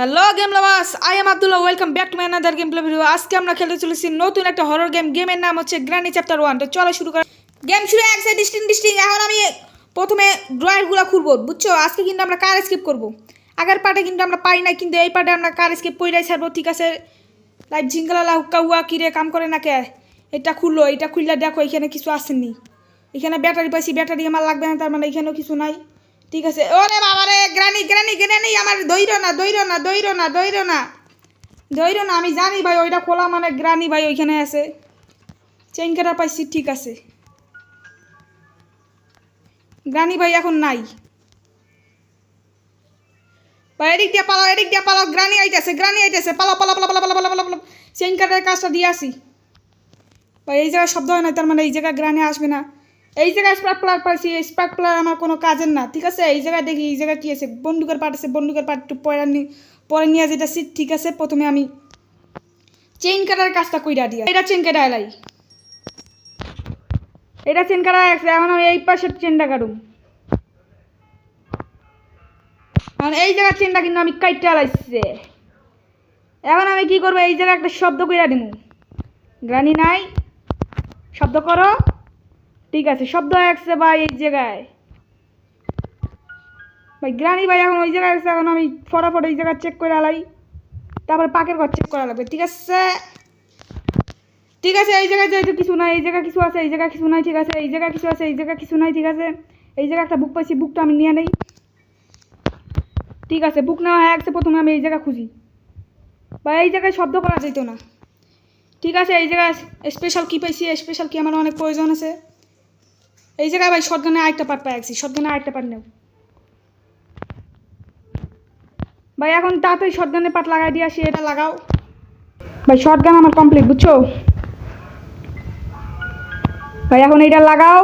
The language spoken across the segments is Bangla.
Hello game lovers I am Abdullah welcome back to my another game play video আজকে আমরা খেলতে চলেছি নতুন একটা হরর গেম গেমের নাম হচ্ছে গ্র্যানি চ্যাপ্টার ওয়ান তো চলো শুরু করা গেম শুরু এক সাইড ডিস্টিং ডিস্টিং এখন আমি প্রথমে ড্রয়ারগুলো খুলবো, বুঝছ? আজকে কিন্তু আমরা কার স্কিপ করব। আগের পার্টে কিন্তু আমরা পাই না কিন্তু এই পার্টে আমরা কার স্কিপ কইরাই ছাড়বো, ঠিক আছে? লাইট ঝিঙ্গালা হুক্কা হুয়া কিরে কাম করে না কে? এটা খুললো, এটা খুললে দেখো এখানে কিছু আসেনি। এখানে ব্যাটারি পাইছি ব্যাটারি আমার লাগবে না, তার মানে এখানেও কিছু নাই। ঠিক আছে। ওরে বাবা রে গ্রানি গ্রানি গ্রানি, আমার দৈর না দৈর না দৈর না দৈর না। দৈর না, আমি জানি ভাই, ওইটা খোলা মানে গ্রানি ভাই ওইখানে আছে। চেন কাটা পাইছি, ঠিক আছে। গ্রানি ভাই এখন নাই। ভাই, এদিক দিয়ে পালাও, এদিক দিয়ে পালাও, গ্রানি আইতেছে গ্রানি আইতেছে। পালাও পালাও পালাও পালাও পালাও পালাও পালাও। চেন কাটার কাজটা দিয়ে আসি। ভাই, এই জায়গায় শব্দ হয় না তার মানে এই জায়গায় গ্রানে আসবে না। এই জায়গায় স্পার্ক প্লার পাইছি, এই স্পার্ক প্লার আমার কোনো কাজের না, ঠিক আছে? এই জায়গায় দেখি, এই জায়গায় কী আছে? বন্দুকের পাট আছে, বন্দুকের পাট একটু পরে পরে নিয়ে যেটা সিট ঠিক আছে? প্রথমে আমি চেইন কাটার কাজটা কইরা দিয়া এটা চেন কাটা এলাই এটা চেন কাটা আছে এখন আমি এই পাশের চেনটা কাটুম। এখন এই জায়গার চেনটা কিন্তু আমি কাইটটা এলাইছে এখন আমি কি করব? এই জায়গায় একটা শব্দ কইরা দিমু। গ্রানি নাই? শব্দ করো। ঠিক আছে শব্দ আসছে ভাই এই জায়গায়। ভাই, গ্রানি ভাই এখন ওই জায়গায় আছে, এখন আমি ফটাফট এই জায়গায় চেক করে আলাই। তারপরে পাকের ঘর চেক করা লাগবে, ঠিক আছে? ঠিক আছে, এই জায়গায় যেহেতু কিছু নাই, এই জায়গায় কিছু আছে, এই জায়গায় কিছু নাই, ঠিক আছে? এই জায়গায় কিছু আছে, এই জায়গায় কিছু নাই, ঠিক আছে? এই জায়গায় একটা বুক পাইছি বুকটা আমি নিয়ে নেই। ঠিক আছে বুক নেওয়া হয়ে গেছে, প্রথমে আমি এই জায়গা খুঁজি। বা এই জায়গায় শব্দ করা যেত না। ঠিক আছে, এই জায়গায় স্পেশাল কি পাইছি স্পেশাল কি আমার অনেক প্রয়োজন আছে। এই জায়গায় ভাই শটগানে আরেকটা পার্ট পাই আছি শটগানে আরেকটা পার্ট নেও ভাই, এখন তাড়াতাড়ি শটগানের পার্ট লাগাই দিয়ে আসি, এটা লাগাও। ভাই শটগান আমার কমপ্লিট বুঝছ? ভাই, এখন এটা লাগাও।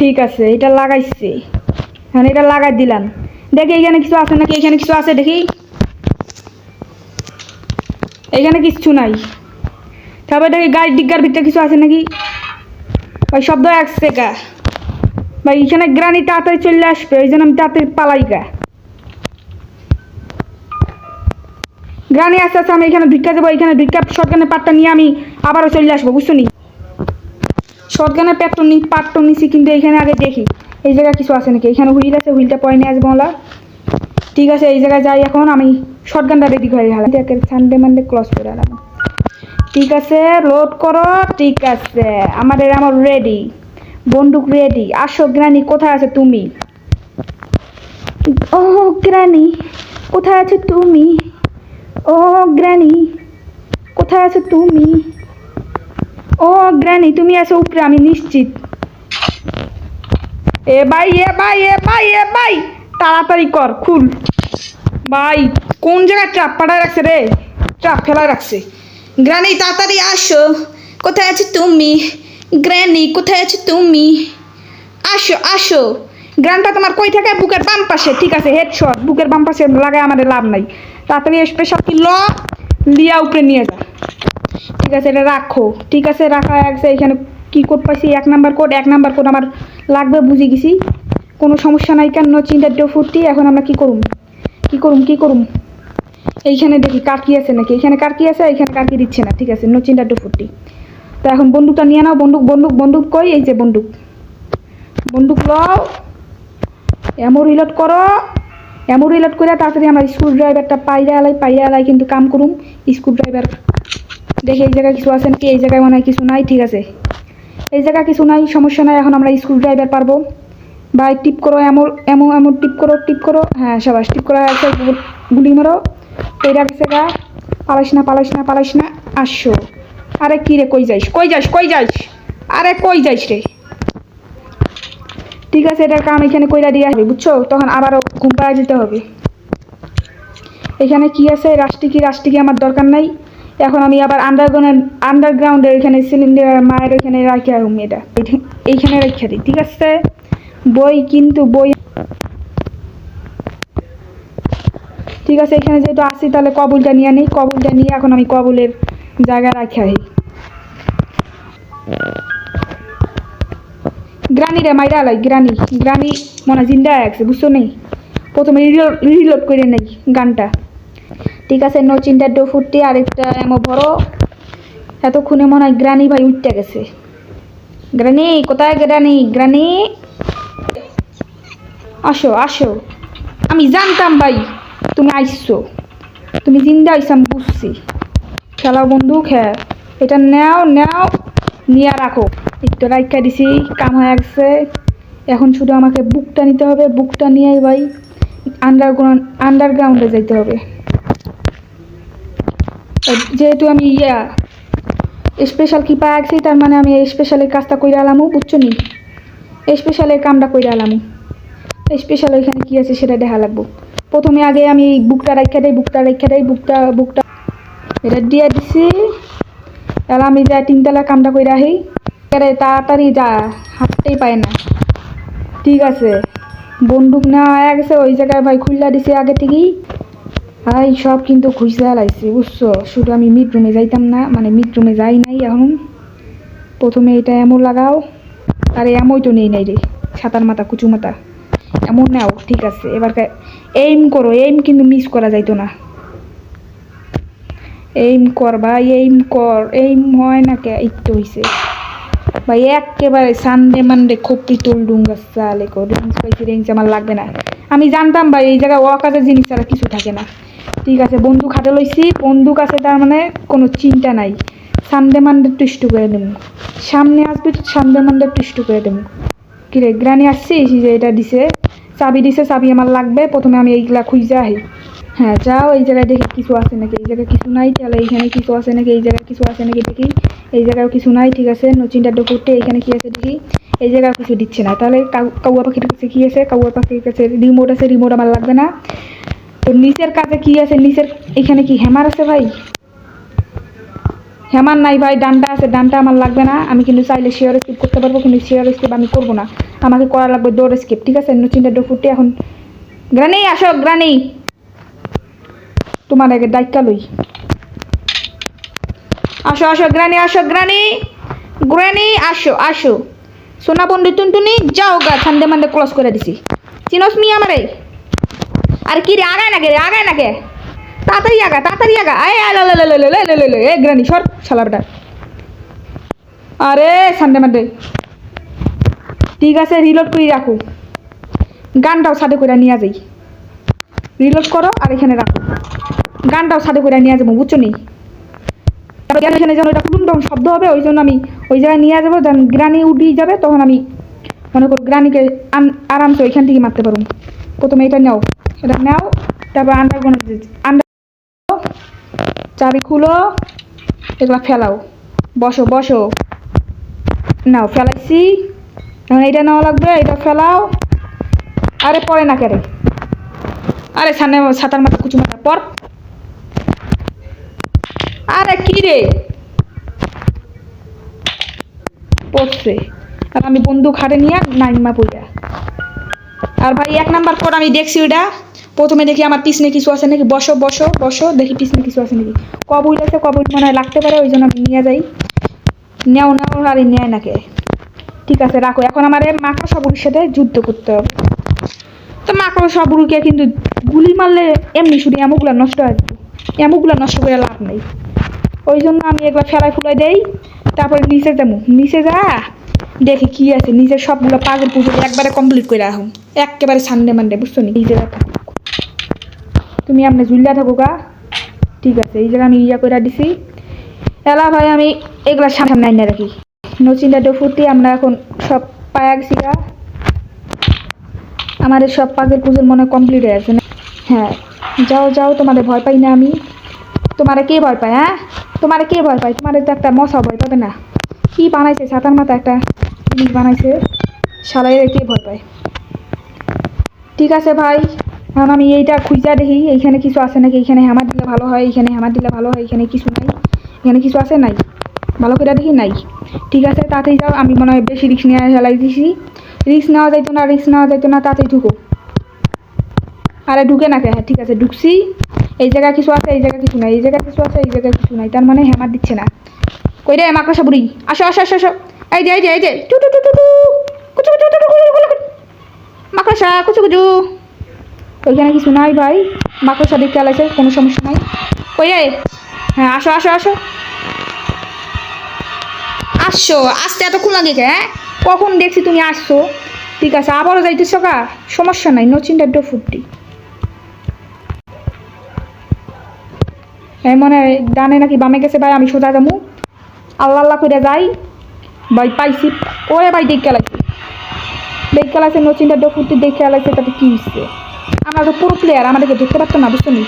ঠিক আছে, এটা লাগাইছি। এখন এটা লাগাই দিলাম। দেখি এখানে কিছু আছে নাকি, এখানে কিছু আছে দেখি। এখানে কিচ্ছু নাই। তারপর দেখি গাড়ির ডিগ্গার ভিতরে কিছু আছে নাকি? ভাই, শব্দ আসছে গা। ভাই, এখানে গ্রানি তাড়াতাড়ি চলে আসবে, ওই জন্য আমি তাড়াতাড়ি পালাই গা। গ্রানি আস্তে আস্তে আমি এখানে ভিক্ষা দেবো, এখানে ভিক্ষা, শটগানের পাটটা নিয়ে আমি আবারও চলে আসব, বুঝছ নি? শটগানের প্যাটটা নি, পাটটা নিছি, কিন্তু এখানে আগে দেখি, এই জায়গায় কিছু আছে নাকি? এখানে হুইল আছে, হুইলটা পরে নিয়ে আসব ওলা ঠিক আছে, এই জায়গায় যাই এখন, আমি শটগানটা রেডি করে গেলাম সানডে মানডে ক্লস করে গেলাম ঠিক আছে লোড করো, ঠিক আছে। আমাদের আমার রেডি বন্দুক রেডি আসো, গ্রানি, কোথায় আছে তুমি? ও, গ্রানি, কোথায় আছো তুমি? ও, গ্রানি, কোথায় আছো তুমি? ও, গ্রানি, তুমি আছো উপরে, আমি নিশ্চিত। এ ভাই এ ভাই এ ভাই এ ভাই, তাড়াতাড়ি কর, খুল। ভাই, কোন জায়গায় ট্রাপ পাড়ায় রাখছে রে? ট্রাপ ফেলায় রাখছে। গ্রানি, তাড়াতাড়ি আসো। কোথায় আছো তুমি? গ্র্যানি কোথায় আছো তুমি? আসো আসো। গ্রানটা তোমার কই থাকে? বুকের বাম পাশে। ঠিক আছে হেডশট বুকের বাম পাশে লাগায় আমাদের লাভ নাই। তাড়াতাড়ি স্পেশাল কি ল, লিয়া উপরে নিয়ে যা। ঠিক আছে, এটা রাখো। ঠিক আছে, রাখা আছে এখানে কি কোড পাইছি? এক নাম্বার কোড এক নাম্বার কোড আমার লাগবে, বুঝে গেছি। কোনো সমস্যা নাই কেন? চিন্তার ডো ফুটি এখন আমরা কি করুম? কি করুম? কি করুম? এইখানে দেখি কার কি আছে নাকি? এখানে কার কি আছে, এইখানে কার কি দিচ্ছে না। ঠিক আছে নো চিন্তা ডো ফুটি তো এখন বন্দুকটা নিয়ে নাও, বন্দুক বন্দুক বন্দুক কই? এই যে বন্দুক। বন্দুক লও। এমন রিলোড করো। এমন রিলোড করে তাড়াতাড়ি আমার স্ক্রু ড্রাইভারটা পাইরা আলাই পাইরা আলাই কিন্তু কাম করুম। স্ক্রু ড্রাইভার দেখে এই জায়গায় কিছু আছে নাকি? এই জায়গায় মনে হয় কিছু নাই, ঠিক আছে। এই জায়গায় কিছু নাই, সমস্যা নাই, এখন আমরা স্ক্রু ড্রাইভার পারব। ভাই, টিপ করো এমন এমন এমন টিপ করো টিপ করো। হ্যাঁ সবাই টিপ করা গুলি মারো। গেছে গা, পালাইস না পালাইস না পালাইস না, আসো। আরে কি রে, কই যাইস কই যাইস কই যাইস? আরে কই যাইস রে? ঠিক আছে, এটার কাম এখানে কইরা দিয়ে আসবে বুঝছ? তখন আবারও ঘুম পাড়া যেতে হবে। এখানে কি আছে? রাষ্ট্রী কি রাষ্ট্রী কি আমার দরকার নাই। এখন আমি আবার আন্ডারগ্রাউন্ড আন্ডারগ্রাউন্ডের এখানে সিলিন্ডার মায়ের এখানে রাখি আহুম এটা এইখানে রেখে দিই, ঠিক আছে? বই কিন্তু বই ঠিক আছে, এখানে যেহেতু আসি তাহলে কবুলটা নিয়ে নিই। কবুলটা নিয়ে এখন আমি কবুলের জায়গা রাখি আহি। গ্রানি রে মাইরা লাই, গ্রানি গ্রানি মনে জিন্দা আছে বুঝছ নেই? প্রথমে রিলোড করে নেই গানটা। ঠিক আছে নচিনটা ডো ফুটটি আরেকটা এমন বড় এতক্ষণে মনে হয় গ্রানি ভাই উঠতে গেছে। গ্রানি, কোথায় গ্রানি গ্রানি? আসো আসো। আমি জানতাম ভাই। তুমি আইসো। তুমি জিন্দা আইসো, আমি বুঝছি। খেলা বন্ধু খে, এটা নেও নেও, নিয়ে রাখো। একটু রাইখা দিছি, কাম হয়ে গেছে। এখন শুধু আমাকে বুকটা নিতে হবে, বুকটা নিয়ে ভাই আন্ডারগ্রাউন্ড আন্ডারগ্রাউন্ডে যাইতে হবে। যেহেতু আমি ইয়া স্পেশাল কি পাই আছি তার মানে আমি স্পেশালের কাজটা কইরা আলামু, বুঝছ নি? স্পেশালের কামটা কইরা আলামু। স্পেশাল ওইখানে কি আছে সেটা দেখা লাগবো। প্রথমে আগে আমি এই বুকটা রাখা দেই, বুকটা রাখা দেই, বুকটা বুকটা এটা দিয়ে দিছি। তাহলে আমি যা তিনতলা কামটা কইরা আহি তাড়াতাড়ি যা, হাঁটতেই পায় না। ঠিক আছে, বন্দুক না হয়ে গেছে, ওই জায়গায় ভাই খুললা দিছে আগে থেকেই। ভাই, সব কিন্তু খুঁজতে লাগছে বুঝছ? শুধু আমি মিড রুমে যাইতাম না মানে মিড রুমে যাই নাই এখন। প্রথমে এটা এমন লাগাও, আরে এমনই তো নেই নাই রে, ছাতার মাথা কুচু মাথা এমন নাও ঠিক আছে। এবার এইম করো এইম কিন্তু মিস করা যাইতো না। এইম কর ভাই এইম কর। এইম হয় না কে? তো হইছে। ভাই, একেবারে সানডে মানডে খপ্পি তোল ডুঙ্গা সালে কো রেঞ্জ পাইছি রেঞ্জ আমার লাগবে না। আমি জানতাম ভাই, এই জায়গায় অকাজের জিনিস ছাড়া কিছু থাকে না। ঠিক আছে, বন্দুক হাতে লইছি। বন্দুক আছে, তার মানে কোনো চিন্তা নাই। সানডে মানডে টুষ্ট করে দেবো। সামনে আসবি তো সানডে মানডে টুষ্ট করে দেবো। কিরে গ্রানি আসছিস? যে এটা দিছে। চাবি দিছে, চাবি আমার লাগবে, প্রথমে আমি এইগুলা খুঁজে আহি। হ্যাঁ যাও, এই জায়গায় দেখি কিছু আছে নাকি, এই জায়গায় কিছু নাই, তাহলে এইখানে কিছু আছে নাকি, এই জায়গায় কিছু আছে নাকি দেখি। এই জায়গায় কিছু নাই, ঠিক আছে নচিনটা ডকুটে এইখানে কি আছে দেখি। এই জায়গায় কিছু দিচ্ছে না। তাহলে কাউ- কাউয়া পাখির কাছে কি আছে? কাউয়া পাখির কাছে রিমোট আছে রিমোট আমার লাগবে না। তো নিচের কাছে কি আছে? নিচের, এখানে কি হ্যামার আছে ভাই? হ্যামার নাই ভাই ডানটা আছে ডানটা আমার লাগবে না। আমি কিন্তু চাইলে শেয়ার স্কিপ করতে পারব, কিন্তু শেয়ার স্কিপ আমি করব না। আমাকে করা লাগবে ডোর স্কেপ ঠিক আছে? নচিনটা ডোর এখন। গ্রানি আসো গ্রানি তোমার আগে দায়িত্ব লই। আসো আসো, গ্রানি আসো, গ্রানি। গ্রানি আসো আসো। সোনা বন্ধু টুনটুনি, যাও গা, ঠান্ডে মান্দে ক্লস করে দিছি। চিনস মি আমারে? আর কি রে, আগায় নাকে রে, আগায় নাকে তাড়াতাড়ি আগা তাড়াতাড়ি আগা। আয় আয়, লো লো লো লো লো লো এ, গ্রানি, সর, শালা বেটা। আরে সানডে মান্ডে। ঠিক আছে রিলোড করে রাখো। গানটাও সাথে করে নিয়ে যাই। রিলোড করো আর এখানে রাখো। গানটাও সাথে করে নিয়ে যাব, বুঝছ নি? তারপর এখানে যেন খুলুন তখন শব্দ হবে, ওই জন্য আমি ওই জায়গায় নিয়ে যাব যখন গ্রানি উঠি যাবে, তখন আমি মনে করো গ্রানিকে আরামসে ওইখান থেকে মারতে পারব। প্রথমে এটা নাও এটা নাও, তারপর আন্ডারগ্রাউন্ড আন্ডার চাবি খুলো, এগুলো ফেলাও। বসো বসো। নাও, ফেলাইছি। এখন এটা নেওয়া লাগবে এটা ফেলাও। আরে, পরে না কেরে। আরে, সামনে সাঁতার মাথা কুচু মাথা পর। আরে, কি রে? পড়ছে। আর আমি বন্দুক হাতে নিয়ে নাইমা পইরা। আর ভাই, এক নাম্বার পর আমি দেখছি ওইটা। প্রথমে দেখি আমার পিছনে কিছু আছে নাকি? বসো বসো বসো, দেখি পিছনে কিছু আছে নাকি? কবুল আছে কবুল মনে হয় লাগতে পারে, ওই জন্য আমি নিয়ে যাই। নেও নেও, আর, নেয় নাকে ঠিক আছে, রাখো। এখন আমার মাকা সবুরের সাথে যুদ্ধ করতে হবে। তো মাকড় সবরুকে কিন্তু গুলি মারলে এমনি শুধু এমুগুলো নষ্ট হয়ে। যেত নষ্ট করে লাভ নেই। ওই জন্য আমি একবার ফেলাই ফুলাই দেই, তারপরে নিচে যাব। নিচে যা, দেখি কি আছে। নিচের সবগুলো পাগল পুজো একবারে কমপ্লিট করে রাখুন একেবারে সানডে মানডে, বুঝছ নি? থাকুক তুমি আপনি ঝুলিয়া থাকো গা। ঠিক আছে, এই জায়গা আমি ইয়া করে দিছি। এলা ভাই, আমি এগুলা সামনে রাখি। নচিন্তা ডফুটি আমরা এখন সব পায়া গেছি আমাদের সব পাজেল পুজোর মনে কমপ্লিট হয়ে গেছে। হ্যাঁ যাও যাও, তোমাদের ভয় পাই না আমি। তোমারে কে ভয় পায় হ্যাঁ? তোমারে কে ভয় পায়? তোমাদের তো একটা মশা ভয় পাবে না। কি বানাইছে? সাতার মাথা একটা জিনিস বানাইছে। সালাইয়ের কে ভয় পায়? ঠিক আছে ভাই, এখন আমি এইটা খুঁজা দেখি, এইখানে কিছু আছে নাকি? এইখানে হামার দিলে ভালো হয়, এইখানে হামার দিলে ভালো হয় এখানে কিছু নাই। এখানে কিছু আছে নাই? ভালো করে দেখি নাই। ঠিক আছে, তাতেই যাও, আমি মনে হয় বেশি রিক্স নিয়ে হেলাই দিছি। রিক্স নেওয়া যাইতো না রিক্স নেওয়া যাইতো না, তাতেই ঢুকো। আরে ঢুকে না হ্যাঁ ঠিক আছে, ঢুকছি। এই জায়গায় কিছু আছে, এই জায়গায় কিছু নাই, এই জায়গায় কিছু আছে, এই জায়গায় কিছু নাই, তার মানে হেমার দিচ্ছে না। কই রে, মাকড়সা বুড়ি? আসো আসো আসো আসো। এই যে এই যে এই যে, টু টু টু টু টু, কুচু কুচু কুচু কুচু। মাকড়সা, কুচু কুচু। ওইখানে কিছু নাই ভাই। মাকড়সা দেখতে আলাইছে, কোনো সমস্যা নাই। কই রে? হ্যাঁ আসো আসো আসো। আসছো? আসতে এতক্ষণ লাগে হ্যাঁ কখন দেখছি তুমি আসছো? ঠিক আছে, আবারও যাইতেছো কা সমস্যা নাই নো চিন্তা ডো ফুটটি এই মনে হয় ডানে নাকি বামে গেছে ভাই, আমি সোজা যাব আল্লাহ আল্লাহ করে যাই। ভাই পাইছি। ওরে ভাই, দেখে লাইছি। দেখে লাইছে নো চিন্তা ডো ফুটটি দেখে লাইছে, তাতে কি হচ্ছে আমরা তো পুরো প্লেয়ার আমাদেরকে দেখতে পারতো না, বুঝছ নি?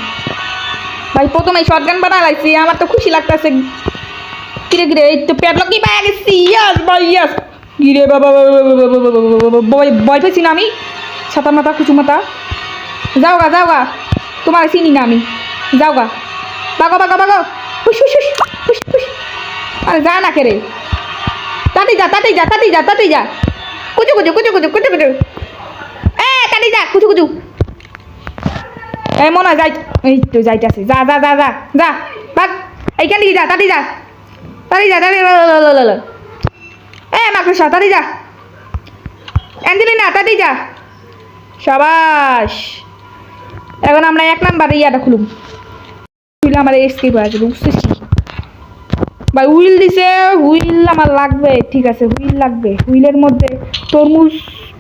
ভাই প্রথমে শর্ট গান বানা লাইছি, আমার তো খুশি লাগতেছে। কিরে কিরে এই তো প্যাডলক কি পাই গেছি ইয়াস ভাই ইয়াস কিরে বাবা ভয় পেয়েছি না আমি ছাতা মাথা কুচু মাথা যাও গা যাও গা তোমার চিনি না আমি যাও গা বাগো বাগো বাগো হুস হুস হুস হুস হুস আরে যা না কেরে তাতে যা তাতে যা তাতে যা তাতে যা কুচু কুচু কুচু কুচু কুচু কুচু এ তাতে যা কুচু কুচু এই মনে হয় যাই এই তো যাইতেছে যা যা যা যা যা বাগ এইখান থেকে যা তাড়ি যা তাড়ি যা তাড়ি এ, মাকড়সা তাড়ি যা। অ্যাঞ্জেলিনা তাড়ি যা। সবাস। এখন আমরা এক নাম্বার ইয়াটা খুলুম। খুলে আমার এসকেপ হয়ে ভাই হুইল দিছে হুইল আমার লাগবে, ঠিক আছে হুইল লাগবে। হুইলের মধ্যে তরমুজ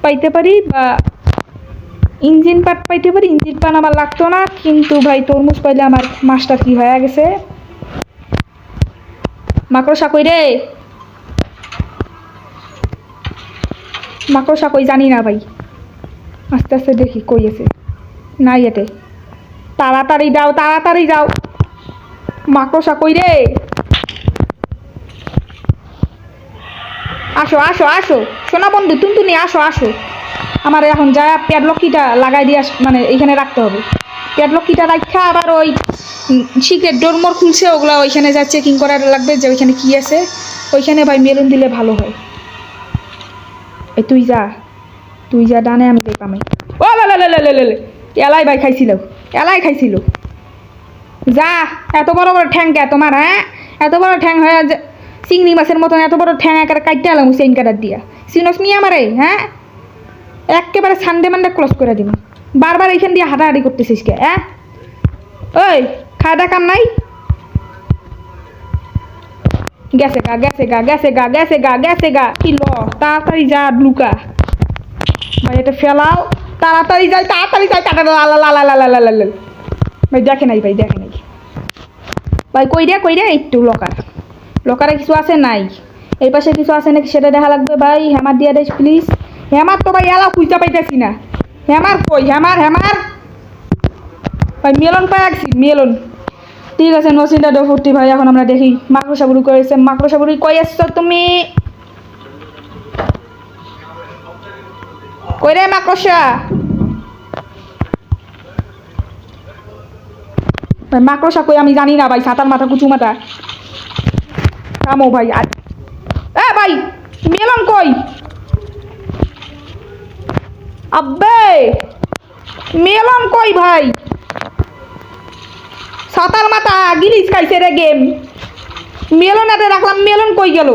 পাইতে পারি বা ইঞ্জিন পার্ট পাইতে পারি, ইঞ্জিন পার্ট আমার লাগতো না, কিন্তু ভাই, তরমুজ পাইলে আমার মাছটা কি হয়ে গেছে? মাকড়সা কই রে। মাকড়সা কই জানি না ভাই। আস্তে আস্তে দেখি কই আছে। নাই এতে তাড়াতাড়ি যাও তাড়াতাড়ি যাও। মাকড়সা কই রে। আসো আসো আসো। সোনা বন্ধু, টুনটুনি, আসো আসো। আমার এখন যা প্যাডলকিটা লাগাই দিয়ে মানে এখানে রাখতে হবে। প্যাডলকিটা রাখা আবার ওই সিক্রেট ডোরমোর খুলছে, ওগুলো ওইখানে যা চেকিং করার লাগবে, যে ওইখানে কি আছে, ওইখানে ভাই মেলুন দিলে ভালো হয়। এই তুই যা তুই যা ডানে, আমি দেখলাম ও এলাই ভাই খাইছিল, এলাই খাইছিল। যা, এত বড় বড় ঠ্যাং কে তোমার হ্যাঁ? এত বড় ঠ্যাং হয়ে চিংড়ি মাছের মতন এত বড় ঠ্যাং একেবারে কাটতে এলাম চেইন কাটার দিয়া। সিনস নি আমারে হ্যাঁ? একেবারে সানডে মানডে ক্লোজ করে দিব বারবার এইখান দিয়ে হাঁটাহাঁটি করতেছিস কে হ্যাঁ? ওই, খাওয়া কাম নাই? গেছে গা গেছে গা গেছে গা গেছে গা গেছে গা। কি ল, তাড়াতাড়ি যা, লুকা। ভাই, এটা ফেলাও। তাড়াতাড়ি যাই তাড়াতাড়ি যাই, টাটা লালা লালা লালা লালা ভাই, দেখে নাই, ভাই, দেখে নাই। ভাই, কই দিয়া কই দিয়া একটু লকার। লকারে কিছু আছে? নাই। এই পাশে কিছু আছে নাকি? সেটা দেখা লাগবে, ভাই। হ্যামার দিয়া দেশ প্লিজ হ্যামার তো ভাই এলা খুঁজতে পাইতেছি না। হ্যামার কই? হ্যামার হ্যামার ভাই, মেলন পাই আছি মেলন। ঠিক আছে নসিনটা ডফুর্তি ভাই, এখন আমরা দেখি মাকড়সা বুড়ি করেছে মাকড়সা বুড়ি কই আসছো তুমি? কই রে মাকড়সা? ভাই, মাকড়সা কই আমি জানি না ভাই সাঁতার মাথা, কুচু মাথা। থামো ভাই আর এ ভাই, মেলন কই? আব্বে, মেলন কই ভাই? সাঁতার মাথা গিরিজ খাইছে রে গেম। মেলন এতে রাখলাম, মেলন কই গেল?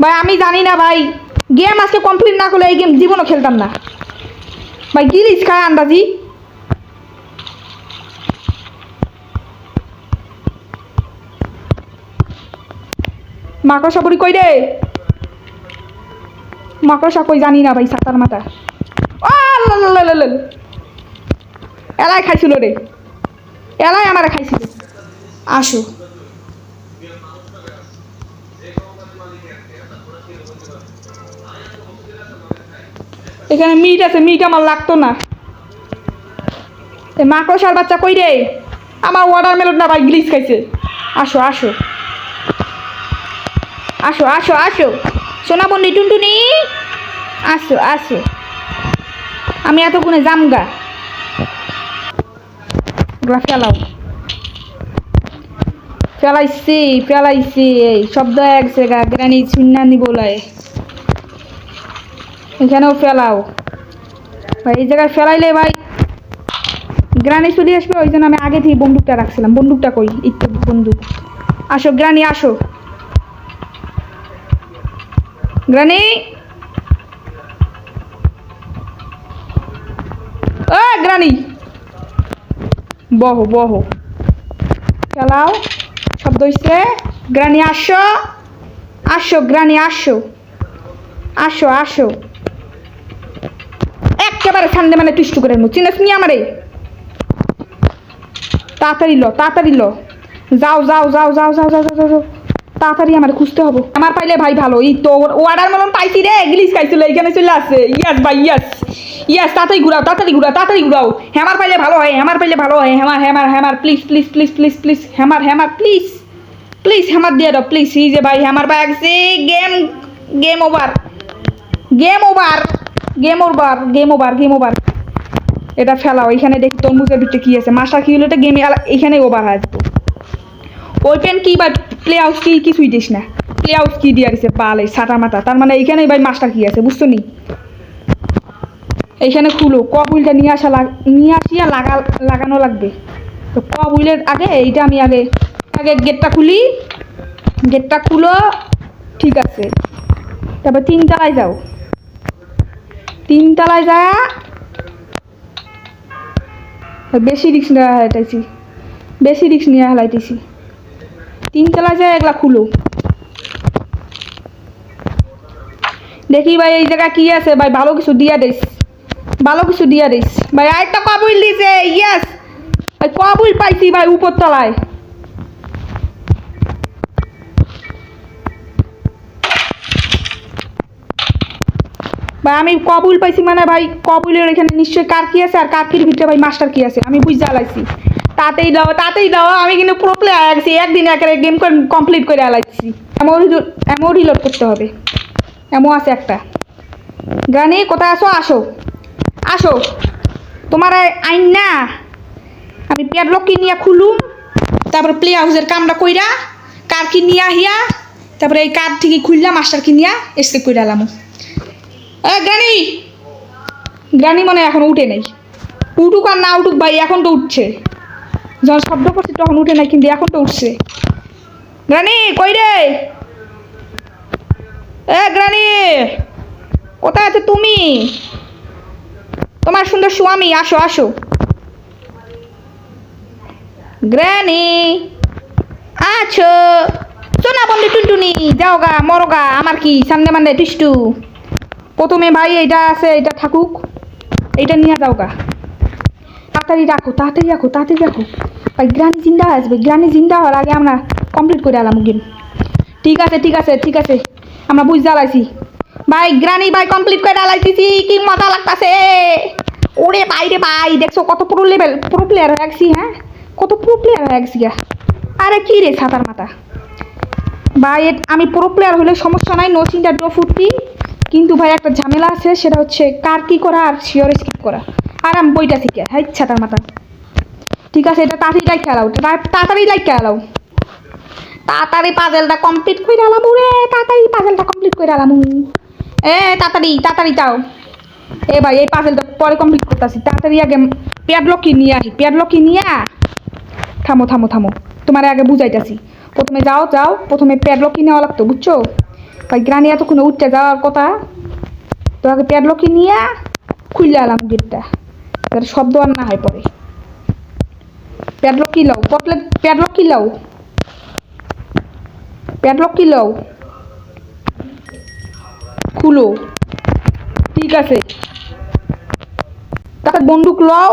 ভাই, আমি জানি না ভাই, গেম আজকে কমপ্লিট না করলে এই গেম জীবনও খেলতাম না। ভাই গিরিজ খায় আন্দাজি। মাকড়সা বুড়ি কই রে? মাকড়সা কই জানি না ভাই, সাতার মাথা। এলাই খাইছিল রে। এলাই আমারে খাইছিল। আসো। এখানে মিট আছে, মিট আমার লাগতো না। মাকড়সার বাচ্চা কই রে? আমার ওয়াটার মেলন না ভাই, গ্লিচ খাইছে। আসো আসো। আসো আসো আসো। সোনা বন্দি টুনটুনি? আসো আসো। আমি এতক্ষণে জামগা। ওগুলা ফেলাও ফেলাইছি ফেলাইছি এই শব্দ এক জায়গা গ্রানি চিন্নানি বলায় এখানেও ফেলাও। ভাই, এই জায়গায় ফেলাইলে ভাই, গ্রানি চলে আসবে, ওই জন্য আমি আগে থেকে বন্দুকটা রাখছিলাম। বন্দুকটা কই? একটু বন্দুক। আসো, গ্রানি, আসো। গ্রানি ও গ্রানি বহ বহ। চালাও, শব্দ হইছে। গ্রানি আসো। আসো গ্রানি আসো। আসো আসো। একেবারে সামনে মানে তুষ্ট করে মু চিনাস নি আমারে? তাড়াতাড়ি ল তাড়াতাড়ি ল। যাও যাও যাও যাও যাও যাও যাও যাও। তাড়াতাড়ি আমার খুঁজতে হব। আমার পাইলে ভাই ভালো, এই তো ওয়ার্ডার মতন পাইছি রে গ্লিস খাইছিল, এইখানে চলে আসছে। ইয়াস ভাই ইয়াস ইয়াস তাড়াতাড়ি ঘুরাও তাড়াতাড়ি ঘুরাও তাড়াতাড়ি ঘুরাও। হ্যামার পাইলে ভালো হয়, হ্যামার পাইলে ভালো হয়। Hammer hammer hammer please please please please please hammer hammer please please hammer দিয়ে দাও প্লিজ এই যে ভাই, হ্যামার পাই গেছে game game over game over game over game over game over এটা ফেলাও এখানে দেখি তরমুজের ভিতরে কি আছে। মাসা কি হলো, এটা গেমে এখানে ওভার যেত ওই কি বা প্লে হাউস কি কিছুই দিস না। প্লে হাউস কি দিয়ে দিছে পালে সাটা মাথা তার মানে এইখানে ভাই মাস্টার কি আছে, বুঝছ নি? এইখানে খুলো কবুলটা নিয়ে আসা নিয়ে আসিয়া লাগা লাগানো লাগবে। তো কবুলের আগে এইটা আমি আগে আগে গেটটা খুলি। গেটটা খুলো, ঠিক আছে। তারপর তিন তিনতলায় যাও। তিন তিনতলায় যা। বেশি রিক্স নেওয়া হালাইতেছি। বেশি রিক্স নিয়ে হালাইতেছি। তিনতলায় যায় এগুলা খুলো। দেখি ভাই, এই জায়গা কি আছে? ভাই, ভালো কিছু দিয়া দিস। ভালো কিছু দিয়া দিস। ভাই আরেকটা কবুল দিছে ইয়াস কবুল পাইছি ভাই, উপর তলায়। ভাই, আমি কবুল পাইছি মানে ভাই কবুলের এখানে নিশ্চয়ই কার কি আছে আর কাকির ভিতরে ভাই, মাস্টার কি আছে? আমি বুঝতে আলাইছি। তাতেই দাও তাতেই দাও। আমি কিন্তু পুরো প্লেয়ার আছি একদিন একেবারে গেম কমপ্লিট করে আলাইছি। এমন রিলোড করতে হবে। এমন আছে একটা। গানি কোথায় আসো আসো। আসো। তোমার আইন। না আমি পেয়ার পেয়ারলক নিয়ে খুলুম? তারপরে প্লে হাউসের কামটা কইরা, কার কি নিয়ে আহিয়া তারপরে এই কার থেকে খুললাম মাস্টার কি নিয়া? এসকে কইরা আলাম এ গ্রানি গ্রানি মনে হয় এখন উঠে নেই। উঠুক আর না উঠুক ভাই, এখন তো উঠছে। যখন শব্দ করছে তখন উঠে নাই, কিন্তু এখন তো উঠছে। গ্রানি, কই রে? এ গ্রানি, কোথায় আছে তুমি? তোমার সুন্দর স্বামী, আসো আসো। গ্রানি, আছো। সোনা বন্ধু টুনটুনি, যাও গা, মরো গা, আমার কি সামনে মানে টিস্টু প্রথমে ভাই এইটা আছে এটা থাকুক এইটা নিয়ে যাও গা। তাড়াতাড়ি রাখো তাড়াতাড়ি রাখো তাড়াতাড়ি রাখো। ভাই, গ্রানি জিন্দা আসবে, গ্রানি জিন্দা হওয়ার আগে আমরা কমপ্লিট করে আলাম গেম ঠিক আছে ঠিক আছে ঠিক আছে, আমরা বুঝতে আলাইছি ভাই, গ্রানি ভাই কমপ্লিট করে আলাইছি কি মজা লাগতাছে। ওরে ভাই রে ভাই, দেখছ কত পুরো লেভেল পুরো প্লেয়ার হয়ে গেছি হ্যাঁ? কত পুরো প্লেয়ার হয়ে গেছি আরে কি রে সাঁতার মাথা। ভাই আমি পুরো প্লেয়ার হলে সমস্যা নাই নো চিন্তা ডো ফুটতি কিন্তু ভাই, একটা ঝামেলা আছে, সেটা হচ্ছে কার কি করা আর শিওর স্কিপ করা। আর আমি বইটা শিখে হাই ছাতার মাথা ঠিক আছে, এটা তাড়াতাড়ি লাইক খেলাও তাড়াতাড়ি লাইক খেলাও। তাড়াতাড়ি পাজেলটা কমপ্লিট করে আলাম রে, তাড়াতাড়ি পাজেলটা কমপ্লিট করে আলাম। এ, তাড়াতাড়ি তাড়াতাড়ি তাও এ ভাই, এই পাজেলটা পরে কমপ্লিট করতেছি। তাড়াতাড়ি আগে প্যাডলকি নিয়ে আসি প্যাডলকি আ। থামো থামো থামো, তোমার আগে বুঝাইতেছি। প্রথমে যাও যাও, প্রথমে প্যাডলকি নেওয়া লাগতো, বুঝছ? ভাই, গ্রানি এতক্ষণে উঠতে যাওয়ার কথা। তো আগে প্যাডলকি নিয়ে খুললে আলাম গেটটা যাতে শব্দ আর না হয় পরে। প্যাডলক কি লও? পটলে প্যাডলক কি লও? প্যাডলক কি লও? খুলো। ঠিক আছে। তারপর বন্দুক লও।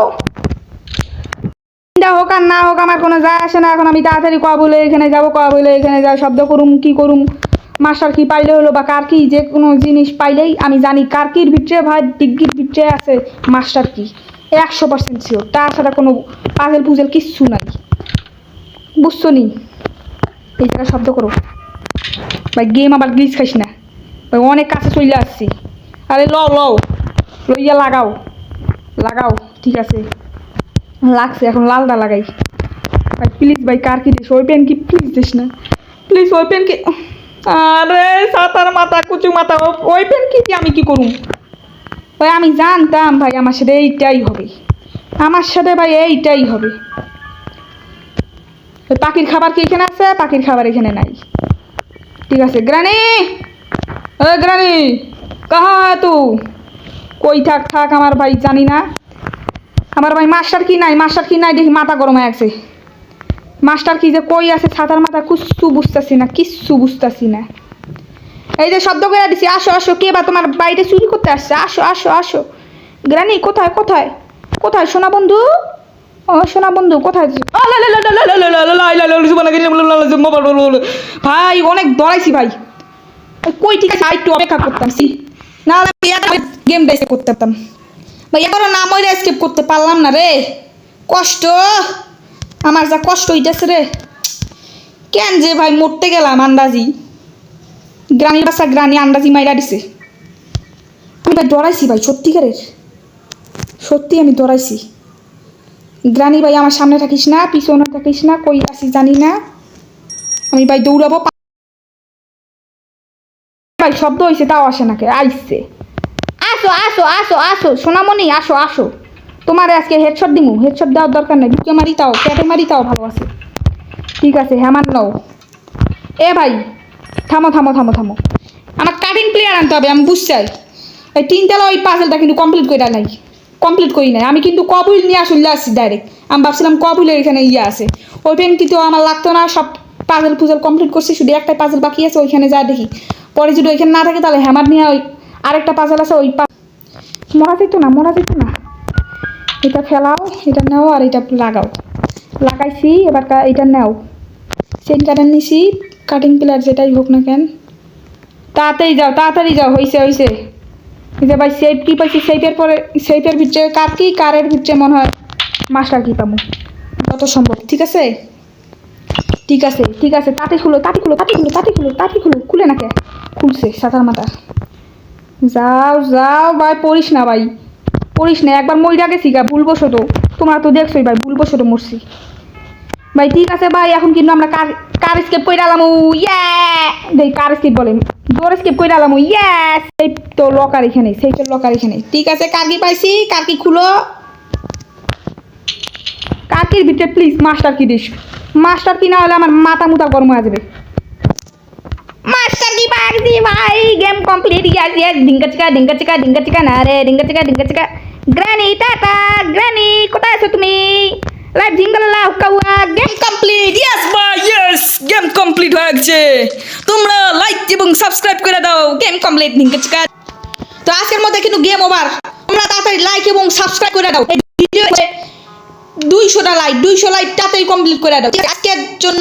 চিন্তা হোক আর না হোক, আমার কোনো যায় আসে না। এখন আমি তাড়াতাড়ি কয়া বলে এখানে যাব, কয়া বলে এখানে যা শব্দ করুম, কি করুম? মাস্টার কি পাইলে হলো বা কার কি, যে কোনো জিনিস পাইলেই আমি জানি কার কির ভিতরে ভাই ডিগ্রির ভিতরে আছে মাস্টার কি। একশো পার্সেন্ট শিওর তাছাড়া কোনো পাজেল পুজেল কিচ্ছু নাই। বুঝছ নি? এই জায়গায় শব্দ করো। ভাই গেম আবার গ্লিচ খাইস না। ভাই, অনেক কাছে চলে আসছি। আরে লও লও। লইয়া লাগাও। লাগাও, ঠিক আছে। লাগছে, এখন লালটা লাগাই। ভাই প্লিজ ভাই, কার কি দিস? ওই পেন কি প্লিজ দিস না? প্লিজ ওই পেন কি আরে, সাতার মাথা, কুচু মাথা ওই পেন কি আমি কি করুম? ভাই, আমি জানতাম ভাই আমার সাথে এইটাই হবে। আমার সাথে ভাই এইটাই হবে। পাখির খাবার কি এখানে আছে? পাখির খাবার এখানে নাই। ঠিক আছে, গ্রানি! ও গ্রানি, কাহা তু? কই থাক থাক, আমার ভাই জানি না। আমার ভাই মাস্টার কি নাই? মাস্টার কি নাই দেখি মাথা গরম হয়ে আছে মাস্টার কি যে কই আছে, ছাতার মাথা কিচ্ছু বুঝতেছি না কিচ্ছু বুঝতেছি না। এই যে শব্দ করে দিছি আসো আসো কে বা তোমার বাইরে চুরি করতে আসছে আসো আসো আসো গ্রানি কোথায় কোথায় কোথায় সোনা বন্ধু ও সোনা বন্ধু কোথায় ভাই অনেক দড়াইছি ভাই কই ঠিক আছে একটু অপেক্ষা করতামছি না গেম ডাইসে করতাম ভাই এবারও না ময়রা স্কেপ করতে পারলাম না রে কষ্ট আমার যা কষ্ট হইতেছে রে কেন যে ভাই মরতে গেলাম আন্দাজি গ্রামের বাসা গ্রানি আন্দাজি মাইরা দিছে। আমি ভাই ডরাইছি ভাই, সত্যিকারের। সত্যি আমি ডরাইছি। গ্রানি ভাই আমার সামনে থাকিস না, পিছনে থাকিস না, কই আসি জানি না। আমি ভাই দৌড়াবো ভাই শব্দ হয়েছে তাও আসে নাকি আইসছে আসো আসো আসো আসো, সোনামণি, আসো আসো। তোমার আজকে হেডশট দিমু হেডশট দেওয়ার দরকার নেই, বুকে মারি তাও প্যাটে মারি তাও ভালো আছে। ঠিক আছে হ্যামার নাও। এ ভাই থামো থামো থামো থামো। আমার কাটিং প্লেয়ার আনতে হবে, আমি বুঝছাই এই তিনতলা ওই পাজেলটা কিন্তু কমপ্লিট করে নাই। কমপ্লিট করি নাই। আমি কিন্তু কবুল নিয়ে আসলে আসছি ডাইরেক্ট আমি ভাবছিলাম কবুলের এখানে ইয়ে আছে। ওই পেন কিন্তু আমার লাগতো না, সব পাজেল ফুজেল কমপ্লিট করছি, শুধু একটা পাজেল বাকি আছে, ওইখানে যা দেখি। পরে যদি ওইখানে না থাকে, তাহলে হ্যামার নিয়ে ওই আরেকটা পাজেল আছে, ওই পা মরা যেত না, মরা যেত না। এটা ফেলাও, এটা নাও, আর এটা লাগাও। লাগাইছি, এবার এটা নাও। কাটার নিছি। কাটিং প্লেয়ার যেটাই হোক না কেন, তাড়াতাড়ি যাও তাড়াতাড়ি যাও হয়েছে এই যে ভাই সেফ কি পাইছি সেফের পরে সেফের ভিতরে কার কি, কারের ভিতরে মনে হয় মাস্টার কি পাবো যত সম্ভব, ঠিক আছে? ঠিক আছে ঠিক আছে, তাঁতি খুলো তাঁতি খুলো তাঁতি খুলো তাঁতি খুলো তাঁতি খুলো, খুলে না কে খুলছে সাঁতার মাথা যাও যাও, ভাই, পড়িস না ভাই, পড়িস না, একবার মইরা গেছি গা ভুলবশত তো তোমরা তো দেখছোই ভাই ভুলবশত মরছি। ভাই, ঠিক আছে ভাই, এখন কিন্তু আমরা কার স্কেপ করে আলাম? ইয়া কার স্কেপ বলেন? ডোর স্কেপ করে আলাম? ইয়েস সেই তো লকার এখানে, সেই তো লকার এখানে। ঠিক আছে, কার কি পাইছি? কার কি খুলো? কাকির ভিতরে? Please master key this. Master key না হলে আমার মাথা মুতা গরম হয়ে যাবে। মাস্টার কি পাইছি ভাই গেম কমপ্লিট ইয়াস ডিঙ্কা চিকা ডিঙ্কা চিকা ডিঙ্কা চিকা, না রে ডিঙ্কা চিকা ডিঙ্কা চিকা। গ্রানি টাটা গ্রানি কোথায় আছো তুমি? লাইভ জিঙ্গল লাভ কাওয়া গেম কমপ্লিট ইয়েস বা ইয়েস গেম কমপ্লিট হয়ে গেছে। তোমরা লাইক এবং সাবস্ক্রাইব করে দাও। গেম কমপ্লিট নিঙ্গে চিকা। তো আজকের মধ্যে কিন্তু গেম ওভার তোমরা তাড়াতাড়ি লাইক এবং সাবস্ক্রাইব করে দাও। এই ভিডিও দুইশোটা লাইক দুইশো লাইক তাড়াতাড়ি কমপ্লিট করে দাও। আজকের জন্য